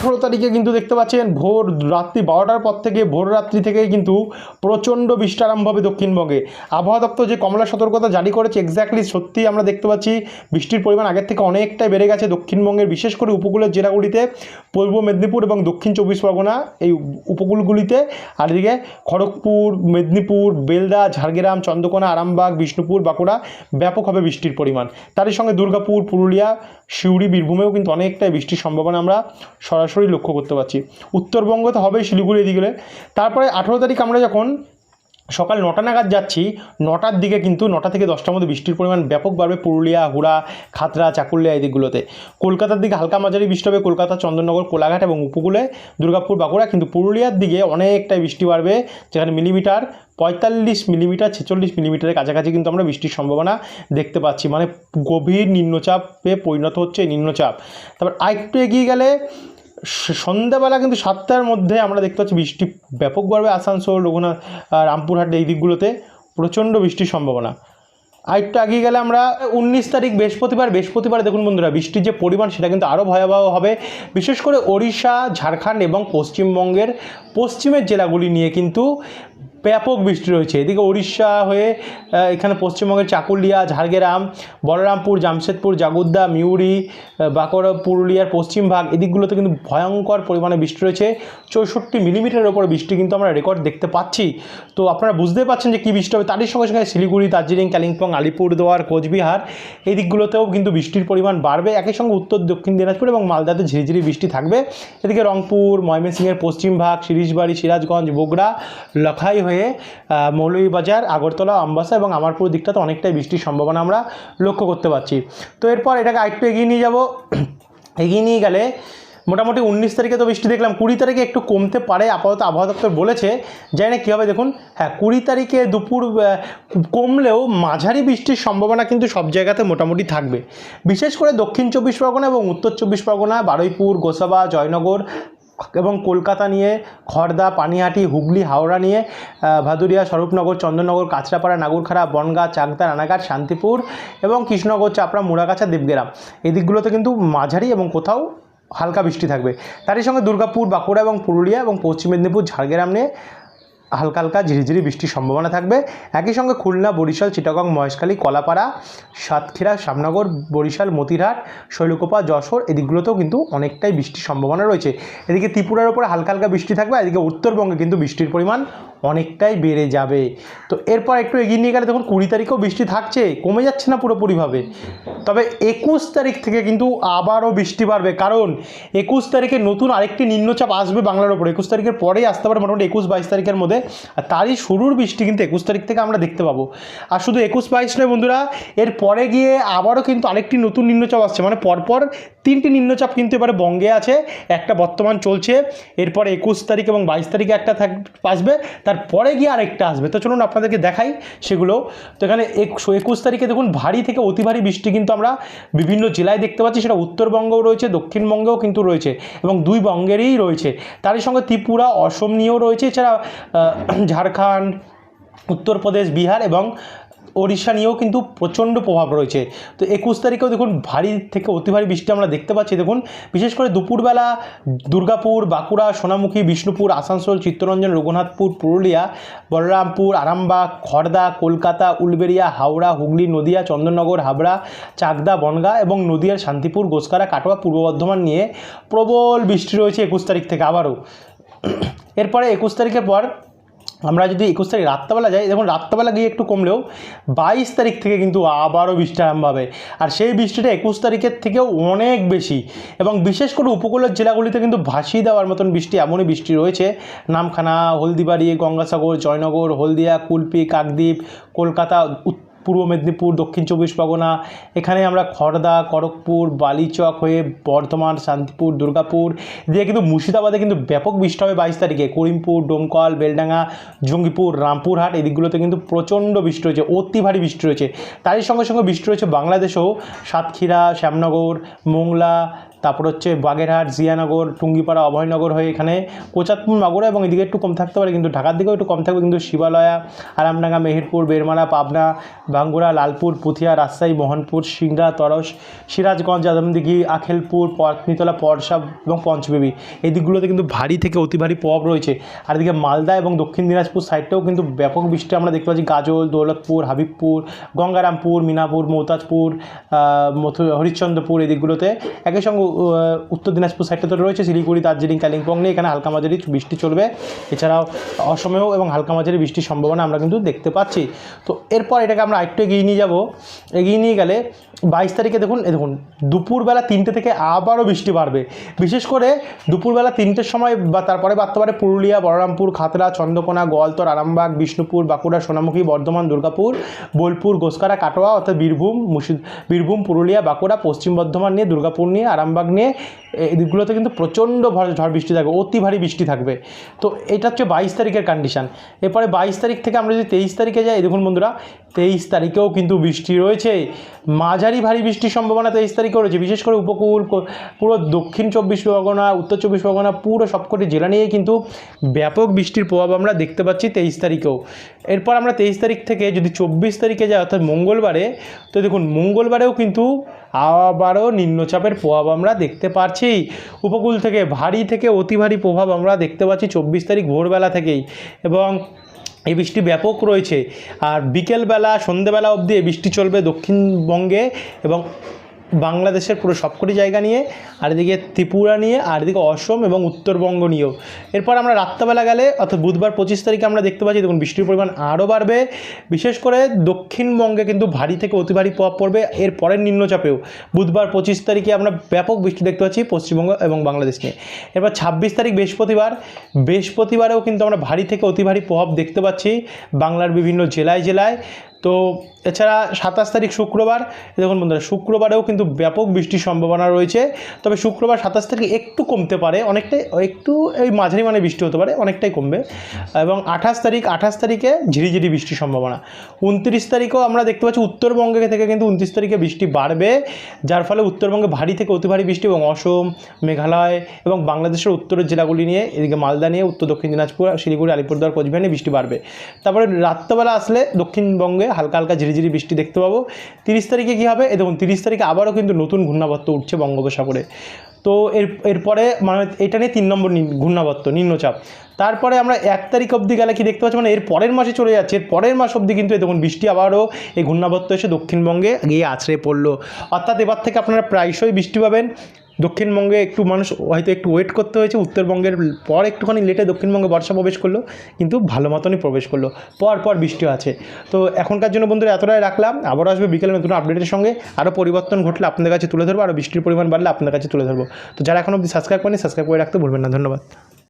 আঠেরো তারিখে কিন্তু দেখতে পাচ্ছেন ভোর রাত্রি বারোটার পর থেকে, ভোর রাত্রি থেকে কিন্তু প্রচণ্ড বৃষ্টি আরম্ভ হবে দক্ষিণবঙ্গে। আবহাওয়া দপ্তর যে কমলা সতর্কতা জারি করেছে এক্স্যাক্টলি সত্যি আমরা দেখতে পাচ্ছি বৃষ্টির পরিমাণ আগের থেকে অনেকটাই বেড়ে গেছে দক্ষিণবঙ্গের, বিশেষ করে উপকূলের জেলাগুলিতে, পূর্ব মেদিনীপুর এবং দক্ষিণ চব্বিশ পরগনা, এই উপকূলগুলিতে। আর এদিকে খড়গপুর, মেদিনীপুর, বেলদা, ঝাড়গ্রাম, চন্দ্রকোনা, আরামবাগ, বিষ্ণুপুর, বাঁকুড়া ব্যাপক হবে বৃষ্টির পরিমাণ। তারই সঙ্গে দুর্গাপুর, পুরুলিয়া, সিউড়ি, বীরভূমেও কিন্তু অনেকটাই বৃষ্টির সম্ভাবনা আমরা সরাসরি লক্ষ্য করতে পারছি। উত্তরবঙ্গ তো হবেই শিলিগুড়ি এদিকে তারপরে আঠেরো তারিখ আমরা যখন সকাল নটা নাগাদ যাচ্ছি, নটার দিকে কিন্তু নটা থেকে দশটার মধ্যে বৃষ্টির পরিমাণ ব্যাপক বাড়বে পুরুলিয়া, হুড়া খাতরা চাকুলিয়া এই দিকগুলোতে। কলকাতার দিকে হালকা মাঝারি বৃষ্টি হবে, কলকাতা, চন্দননগর, কোলাঘাট এবং উপকূলে দুর্গাপুর, বাঁকুড়া। কিন্তু পুরুলিয়ার দিকে অনেকটাই বৃষ্টি বাড়বে, যেখানে মিলিমিটার পঁয়তাল্লিশ মিলিমিটার, ছেচল্লিশ মিলিমিটারের কাছাকাছি কিন্তু আমরা বৃষ্টির সম্ভাবনা দেখতে পাচ্ছি। মানে গভীর নিম্নচাপে পরিণত হচ্ছে নিম্নচাপ। তারপর আরেকটু এগিয়ে গেলে সন্ধ্যাবেলা কিন্তু সাতটার মধ্যে আমরা দেখতে পাচ্ছি বৃষ্টি ব্যাপকভাবে আসানসোল, রঘুনাথ রামপুরহাট এই দিকগুলোতে প্রচণ্ড বৃষ্টির সম্ভাবনা। আরেকটু এগিয়ে গেলে আমরা উনিশ তারিখ বৃহস্পতিবার বৃহস্পতিবার দেখুন বন্ধুরা, বৃষ্টির যে পরিমাণ সেটা কিন্তু আরও ভয়াবহ হবে। বিশেষ করে ওড়িশা, ঝাড়খণ্ড এবং পশ্চিমবঙ্গের পশ্চিমের জেলাগুলি নিয়ে কিন্তু ব্যাপক বৃষ্টি রয়েছে। এদিকে উড়িষ্যা হয়ে এখানে পশ্চিমবঙ্গের চাকুলিয়া, ঝাড়গ্রাম, বলরামপুর, জামশেদপুর, জাগুদ্দা মিউরি বাঁকুড়া, পুরুলিয়ার পশ্চিম ভাগ, এদিকগুলোতে কিন্তু ভয়ঙ্কর পরিমাণে বৃষ্টি রয়েছে। চৌষট্টি মিলিমিটারের ওপর বৃষ্টি কিন্তু আমরা রেকর্ড দেখতে পাচ্ছি। তো আপনারা বুঝতে পারছেন যে কী বৃষ্টি হবে, তারই সঙ্গে সঙ্গে শিলিগুড়ি, দার্জিলিং, কালিম্পং, আলিপুরদুয়ার, কোচবিহার এই দিকগুলোতেও কিন্তু বৃষ্টির পরিমাণ বাড়বে। একই সঙ্গে উত্তর, দক্ষিণ দিনাজপুর এবং মালদাতে ঝিরিঝিরি বৃষ্টি থাকবে। এদিকে রংপুর, ময়মনসিংহের পশ্চিম ভাগ শিরিশবাড়ি সিরাজগঞ্জ, বগুড়া, লখাই হয়ে মৌলভীবাজার, আগরতলা আমবাসা এবং আমারপুর দিকটাতে অনেকটাই বৃষ্টির সম্ভাবনা আমরা লক্ষ্য করতে পারছি। তো এরপর এটাকে আরেকটু এগিয়ে নিয়ে যাব। এগিয়ে নিয়ে গেলে মোটামুটি উনিশ তারিখে তো বৃষ্টি দেখলাম, কুড়ি তারিখে একটু কমতে পারে, আপাতত আবহাওয়া দপ্তর বলেছে। জানি না কী হবে, দেখুন হ্যাঁ কুড়ি তারিখে দুপুর কমলেও মাঝারি বৃষ্টির সম্ভাবনা কিন্তু সব জায়গাতে মোটামুটি থাকবে। বিশেষ করে দক্ষিণ চব্বিশ পরগনা এবং উত্তর চব্বিশ পরগনা, বারুইপুর, গোসাবা, জয়নগর এবং কলকাতা নিয়ে, খড়দা, পানিহাটি, হুগলি, হাওড়া নিয়ে ভাদুরিয়া, স্বরূপনগর, চন্দননগর, কাঁচরাপাড়া, নাগরখাড়া, বনগা, চাকদা, রানাঘাট, শান্তিপুর এবং কৃষ্ণনগর, চাপড়া, মুড়াগাছা, দেবগেরাম। এই দিকগুলোতে কিন্তু মাঝারি এবং কোথাও হালকা বৃষ্টি থাকবে। তারই সঙ্গে দুর্গাপুর, বাঁকুড়া এবং পুরুলিয়া এবং পশ্চিম মেদিনীপুর, ঝাড়গ্রাম নিয়ে হালকা হালকা ঝিরিঝিরি বৃষ্টির সম্ভাবনা থাকবে। একই সঙ্গে খুলনা, বরিশাল, চিটাগং, মহেশখালী, কলাপাড়া, সাতক্ষীরা, শ্যামনগর, বরিশাল, মতিরহাট, শৈলকোপা, যশোর এদিকগুলোতেও কিন্তু অনেকটাই বৃষ্টির সম্ভাবনা রয়েছে। এদিকে ত্রিপুরার ওপরে হালকা হালকা বৃষ্টি থাকবে এদিকে উত্তরবঙ্গে কিন্তু বৃষ্টির পরিমাণ অনেকটাই বেড়ে যাবে। তো এরপর একটু এগিয়ে নিয়ে গেলে দেখুন কুড়ি তারিখেও বৃষ্টি থাকছে, কমে যাচ্ছে না পুরোপুরিভাবে। তবে একুশ তারিখ থেকে কিন্তু আবারও বৃষ্টি বাড়বে। কারণ একুশ তারিখে নতুন আরেকটি নিম্নচাপ আসবে বাংলার ওপর। একুশ তারিখের পরেই আসতে পারে মোটামুটি একুশ বাইশ তারিখের মধ্যে। আর তারই শুরুর বৃষ্টি কিন্তু একুশ তারিখ থেকে আমরা দেখতে পাবো। আর শুধু একুশ বাইশ নয় বন্ধুরা এর পরে গিয়ে আবারও কিন্তু আরেকটি নতুন নিম্নচাপ আসছে। মানে পরপর তিনটি নিম্নচাপ কিন্তু এবারে বঙ্গে আছে। একটা বর্তমান চলছে, এরপরে একুশ তারিখ এবং বাইশ তারিখে একটা থাক, আসবে, তারপরে গিয়ে আরেকটা আসবে। তো চলুন আপনাদেরকে দেখাই সেগুলো। তো এখানে একশো একুশ তারিখে দেখুন, ভারী থেকে অতি ভারী বৃষ্টি কিন্তু আমরা বিভিন্ন জেলায় দেখতে পাচ্ছি। সেটা উত্তরবঙ্গেও রয়েছে, দক্ষিণবঙ্গেও কিন্তু রয়েছে এবং দুই বঙ্গেরই রয়েছে। তারই সঙ্গে ত্রিপুরা, অসম নিয়েও রয়েছে। এছাড়া ঝাড়খণ্ড, উত্তরপ্রদেশ, বিহার এবং ওড়িশা নিয়েও কিন্তু প্রচণ্ড প্রভাব রয়েছে। তো একুশ তারিখেও দেখুন ভারী থেকে অতি ভারী বৃষ্টি আমরা দেখতে পাচ্ছি। দেখুন, বিশেষ করে দুপুরবেলা দুর্গাপুর, বাঁকুড়া, সোনামুখী, বিষ্ণুপুর, আসানসোল, চিত্তরঞ্জন, রঘুনাথপুর, পুরুলিয়া, বলরামপুর, আরামবাগ খড়দা কলকাতা, উলবেড়িয়া, হাওড়া, হুগলি, নদিয়া, চন্দননগর, হাবড়া, চাকদা, বনগাঁ এবং নদিয়ার শান্তিপুর, গোসকারা, কাটোয়া, পূর্ব বর্ধমান নিয়ে প্রবল বৃষ্টি রয়েছে একুশ তারিখ থেকে আবারও। এরপরে একুশ তারিখের পর আমরা যদি একুশ তারিখ রাত্রেবেলা যাই, দেখুন রাত্রেবেলা গিয়ে একটু কমলেও বাইশ তারিখ থেকে কিন্তু আবারও বৃষ্টি আরম্ভ হবে। আর সেই বৃষ্টিটা একুশ তারিখের থেকেও অনেক বেশি। এবং বিশেষ করে উপকূলের জেলাগুলিতে কিন্তু ভাসিয়ে দেওয়ার মতন বৃষ্টি এমনই বৃষ্টি রয়েছে। নামখানা, হলদিবাড়ি, গঙ্গাসাগর, জয়নগর, হলদিয়া, কুলপি, কাকদ্বীপ, কলকাতা পূর্ব মেদিনীপুর, দক্ষিণ চব্বিশ পরগনা। এখানে আমরা খড়দা খড়গপুর, বালিচক হয়ে বর্ধমান, শান্তিপুর, দুর্গাপুর। দিয়ে কিন্তু মুর্শিদাবাদে কিন্তু ব্যাপক বৃষ্টি হবে বাইশ তারিখে। করিমপুর, ডোমকল, বেলডাঙ্গা, জঙ্গিপুর, রামপুরহাট এই দিকগুলোতে কিন্তু প্রচণ্ড বৃষ্টি রয়েছে, অতি ভারী বৃষ্টি রয়েছে। তারই সঙ্গে সঙ্গে বৃষ্টি রয়েছে বাংলাদেশেও। সাতক্ষীরা, শ্যামনগর, মোংলা, তারপর হচ্ছে বাগেরহাট, জিয়ানগর, টুঙ্গিপাড়া, অভয়নগর হয়ে এখানে কোচাতপুর, মাগুরা এবং এদিকে একটু কম থাকতে পারে, কিন্তু ঢাকার দিকেও একটু কম থাকবে, কিন্তু শিবালয়া, আরামডাঙ্গা, মেহেরপুর বেরমারা পাবনা বাঙ্গুরা, লালপুর, পুথিয়া, রাজশাহী, মোহনপুর, সিংড়া, তরস, সিরাজগঞ্জ আদমদিঘি আখেলপুর পত্নীতলা পরশা এবং পঞ্চবেবী। এই দিকগুলোতে কিন্তু ভারী থেকে অতি ভারী প্রভাব রয়েছে। আর এদিকে মালদা এবং দক্ষিণ দিনাজপুর সাইডটাও কিন্তু ব্যাপক বৃষ্টি আমরা দেখতে পাচ্ছি। গাজল, দৌলতপুর, হাবিবপুর, গঙ্গারামপুর, মিনাপুর, মৌতাজপুর হরিশ্চন্দ্রপুর এই দিকগুলোতে। একই সঙ্গে উত্তর দিনাজপুর সাইডটা তো রয়েছে। শিলিগুড়ি, দার্জিলিং, কালিম্পং নিয়ে এখানে হালকা মাঝারি বৃষ্টি চলবে। এছাড়াও অসমেও এবং হালকা মাঝারি বৃষ্টির সম্ভাবনা আমরা কিন্তু দেখতে পাচ্ছি। তো এরপর এটাকে আমরা একটু এগিয়ে নিয়ে যাব। এগিয়ে নিয়ে গেলে বাইশ তারিখে দেখুন, এই দেখুন, দুপুরবেলা তিনটে থেকে আবারও বৃষ্টি বাড়বে। বিশেষ করে দুপুরবেলা তিনটের সময় বা তারপরে বাড়তে পারে পুরুলিয়া, বলরামপুর, খাতড়া, চন্দ্রকোনা, গোয়ালতর, আরামবাগ, বিষ্ণুপুর, বাঁকুড়া, সোনামুখী, বর্ধমান, দুর্গাপুর, বোলপুর, গোসকারা, কাটোয়া অর্থাৎ বীরভূম, মুর্শিদ, বীরভূম, পুরুলিয়া, বাঁকুড়া, পশ্চিম বর্ধমান নিয়ে, দুর্গাপুর নিয়ে, আরামবাগ নিয়ে এই দিকগুলোতে কিন্তু প্রচণ্ড ঝড় বৃষ্টি থাকবে, অতি ভারী বৃষ্টি থাকবে। তো এটা হচ্ছে বাইশ তারিখের কন্ডিশান এরপরে বাইশ তারিখ থেকে আমরা যদি তেইশ তারিখে যাই, দেখুন বন্ধুরা, তেইশ তারিখেও কিন্তু বৃষ্টি রয়েছে। মাঝারি ভারী বৃষ্টির সম্ভাবনা তেইশ তারিখেও রয়েছে। বিশেষ করে উপকূল, পুরো দক্ষিণ চব্বিশ পরগনা, উত্তর চব্বিশ পরগনা, পুরো সবকটি জেলা নিয়ে কিন্তু ব্যাপক বৃষ্টির প্রভাব আমরা দেখতে পাচ্ছি তেইশ তারিখেও। এরপর আমরা তেইশ তারিখ থেকে যদি চব্বিশ তারিখে যাই, অর্থাৎ মঙ্গলবারে, তো দেখুন, মঙ্গলবারেও কিন্তু আবারও নিম্নচাপের প্রভাব আমরা দেখতে পাচ্ছি। উপকূল থেকে ভারী থেকে অতি ভারী প্রভাব আমরা দেখতে পাচ্ছি চব্বিশ তারিখ ভোরবেলা থেকেই। এবং এই বৃষ্টি ব্যাপক রয়েছে। আর বিকেলবেলা সন্ধেবেলা অবধি এই বৃষ্টি চলবে দক্ষিণবঙ্গে এবং বাংলাদেশের পুরো সবকটি জায়গা নিয়ে, আর এদিকে ত্রিপুরা নিয়ে, আর এদিকে অসম এবং উত্তরবঙ্গ নিয়েও। এরপর আমরা রাত্রেবেলা গেলে, অর্থাৎ বুধবার পঁচিশ তারিখে আমরা দেখতে পাচ্ছি, দেখুন বৃষ্টির পরিমাণ আরও বাড়বে। বিশেষ করে দক্ষিণবঙ্গে কিন্তু ভারী থেকে অতি ভারী প্রভাব পড়বে, এর পরের নিম্নচাপেও। বুধবার পঁচিশ তারিখে আমরা ব্যাপক বৃষ্টি দেখতে পাচ্ছি পশ্চিমবঙ্গ এবং বাংলাদেশ নিয়ে। এরপর ছাব্বিশ তারিখ বৃহস্পতিবার, বৃহস্পতিবারেও কিন্তু আমরা ভারী থেকে অতি ভারী প্রভাব দেখতে পাচ্ছি বাংলার বিভিন্ন জেলায় জেলায়। তো এছাড়া সাতাশ তারিখ শুক্রবার দেখুন বন্ধুরা, শুক্রবারেও কিন্তু ব্যাপক বৃষ্টির সম্ভাবনা রয়েছে। তবে শুক্রবার সাতাশ তারিখ একটু কমতে পারে অনেকটাই একটু এই মাঝারি মানে বৃষ্টি হতে পারে, অনেকটাই কমবে। এবং আঠাশ তারিখ, আঠাশ তারিখে ঝিরিঝিরি বৃষ্টির সম্ভাবনা। উনত্রিশ তারিখও আমরা দেখতে পাচ্ছি উত্তরবঙ্গে থেকে কিন্তু উনত্রিশ তারিখে বৃষ্টি বাড়বে, যার ফলে উত্তরবঙ্গে ভারী থেকে অতি ভারী বৃষ্টি এবং অসম, মেঘালয় এবং বাংলাদেশের উত্তরের জেলাগুলি নিয়ে, এদিকে মালদা নিয়ে, উত্তর দক্ষিণ দিনাজপুর, শিলিগুড়ি, আলিপুরদুয়ার, কোচবিহার নিয়ে বৃষ্টি বাড়বে। তারপরে রাত্রেবেলা আসলে দক্ষিণবঙ্গে হালকা হালকা ঝিরিঝিরি বৃষ্টি দেখতে পাবো। তিরিশ তারিখে কী হবে? দেখুন, তিরিশ তারিখে আবারও কিন্তু নতুন ঘূর্ণাবর্ত উঠছে বঙ্গোপসাগরে। তো এর, এরপরে মানে এটা নিয়ে তিন নম্বর ঘূর্ণাবর্ত, নিম্নচাপ। তারপরে আমরা এক তারিখ অবধি গেলে কি দেখতে পাচ্ছি? মানে এর পরের মাসে চলে যাচ্ছে। এর পরের মাস অবধি কিন্তু দেখুন, বৃষ্টি আবারও এই ঘূর্ণাবর্ত এসে দক্ষিণবঙ্গে গিয়ে আছড়ে পড়ল। অর্থাৎ এবার থেকে আপনারা প্রায়শই বৃষ্টি পাবেন। দক্ষিণবঙ্গে একটু মানুষ হয়তো একটু ওয়েট করতে হয়েছে, উত্তরবঙ্গের পর একটুখানি লেটে দক্ষিণবঙ্গে বর্ষা প্রবেশ করল, কিন্তু ভালো মতনই প্রবেশ করল। পর পর বৃষ্টি আছে। তো এখনকার জন্য বন্ধুরা এতটাই রাখলাম আবার আসবে বিকেলে নতুন আপডেটের সঙ্গে। আরও পরিবর্তন ঘটলে আপনাদের কাছে তুলে ধরবো, আরও বৃষ্টির পরিমাণ বাড়লে আপনাদের কাছে তুলে ধরবো। তো যারা এখন অবধি সাবস্ক্রাইব করেনি সাবস্ক্রাইব করে রাখতে ভুলবেন না, ধন্যবাদ।